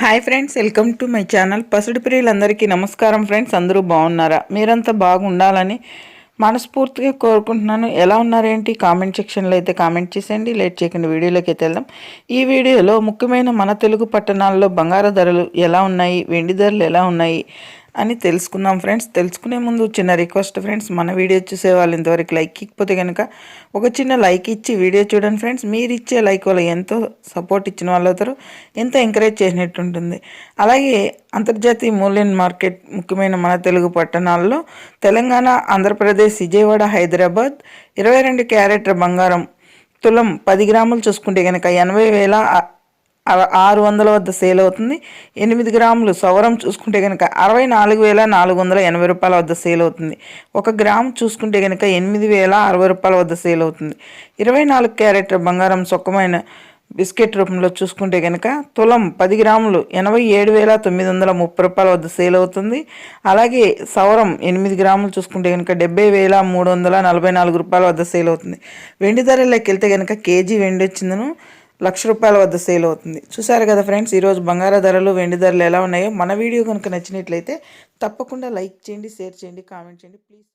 Hi friends welcome to my channel. పసుడి ప్రియులందరికీ నమస్కారం friends అందరూ బాగున్నారా? మీరంతా బాగుండాలని మనస్ఫూర్తిగా కోరుకుంటున్నాను. ఎలా ఉన్నారేంటి? కామెంట్ సెక్షన్లో అయితే కామెంట్ చేసేయండి. లేట్ చేయకుండా వీడియోలోకి అయితే వెళ్దాం. ఈ వీడియోలో ముఖ్యమైన మన తెలుగు పట్టణాల్లో బంగారు ధరలు ఎలా ఉన్నాయి? వెండి ధరలు ఎలా ఉన్నాయి? అని తెలుసుకుందాం ఫ్రెండ్స్. తెలుసుకునే ముందు చిన్న రిక్వెస్ట్ ఫ్రెండ్స్ మన వీడియో చూసే వాళ్ళు ఇంతవరకు లైక్ ఇకపోతే కనుక ఒక చిన్న లైక్ ఇచ్చి వీడియో చూడండి ఫ్రెండ్స్. మీరు ఇచ్చే లైక్ వల్ల ఎంతో సపోర్ట్ ఇచ్చిన వాళ్ళు అవుతారు ఎంతో ఎంకరేజ్ చేసినట్టు ఉంటుంది. అలాగే అంతర్జాతీయ మూల్యం మార్కెట్ ముఖ్యమైన మన తెలుగు పట్టణాల్లో తెలంగాణ ఆంధ్రప్రదేశ్ విజయవాడ హైదరాబాద్ ఇరవై రెండు క్యారెట్ బంగారం తులం పది గ్రాములు చూసుకుంటే కనుక ఎనభై వేల ఆరు వందల వద్ద సేల్ అవుతుంది. ఎనిమిది గ్రాములు సవరం చూసుకుంటే కనుక అరవై నాలుగు వేల నాలుగు వందల ఎనభై రూపాయల వద్ద సేల్ అవుతుంది. ఒక గ్రామ్ చూసుకుంటే కనుక ఎనిమిది వేల అరవై రూపాయల వద్ద సేల్ అవుతుంది. ఇరవై నాలుగు క్యారెట్ బంగారం సొక్కమైన బిస్కెట్ రూపంలో చూసుకుంటే కనుక తులం పది గ్రాములు ఎనభై ఏడు వేల తొమ్మిది వందల ముప్పై రూపాయల వద్ద సేల్ అవుతుంది. అలాగే సవరం ఎనిమిది గ్రాములు చూసుకుంటే కనుక డెబ్బై వేల మూడు వందల నలభై నాలుగు రూపాయల వద్ద సేల్ అవుతుంది. వెండి ధరలోకి వెళ్తే కనుక కేజీ వెండి వచ్చిందను. లక్ష రూపాయల వద్ద సేల్ అవుతుంది. చూసారు కదా ఫ్రెండ్స్ ఈరోజు బంగార ధరలు వెండి ధరలు ఎలా ఉన్నాయో? మన వీడియో కనుక నచ్చినట్లయితే తప్పకుండా లైక్ చేయండి షేర్ చేయండి కామెంట్ చేయండి. ప్లీజ్